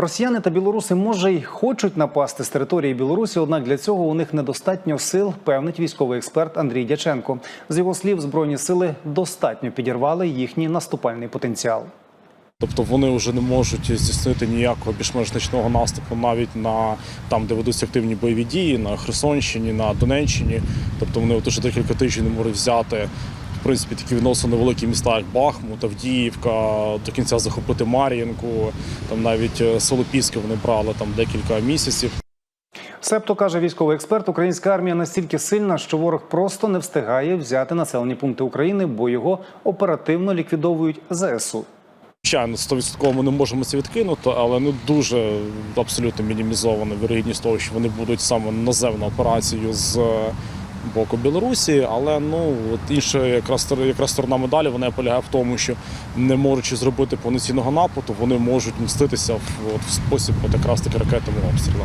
Росіяни та білоруси може й хочуть напасти з території Білорусі, однак для цього у них недостатньо сил, певнить військовий експерт Андрій Дяченко. З його слів, збройні сили достатньо підірвали їхній наступальний потенціал. Тобто вони вже не можуть здійснити ніякого більш-менш значного наступу навіть на там, де ведуться активні бойові дії, на Херсонщині, на Донеччині. Тобто вони от уже декілька тижнів не можуть взяти принципі такі відносно невеликі міста, як Бахмут, Авдіївка, до кінця захопити Мар'їнку, там навіть е, Солопіське вони брали там декілька місяців. Себто каже військовий експерт, українська армія настільки сильна, що ворог просто не встигає взяти населені пункти України, бо його оперативно ліквідовують ЗСУ. Звичайно, 100% ми не можемо це відкинути, але ну дуже абсолютно мінімізована вірогідність того, що вони будуть саме наземну операцію з боку Білорусі. Але ну от інша якраз якраз сторона медалі вона полягає в тому, що не можучи зробити повноцінного нападу, вони можуть мститися в, от, в спосіб от якраз таки ракетними обстрілами.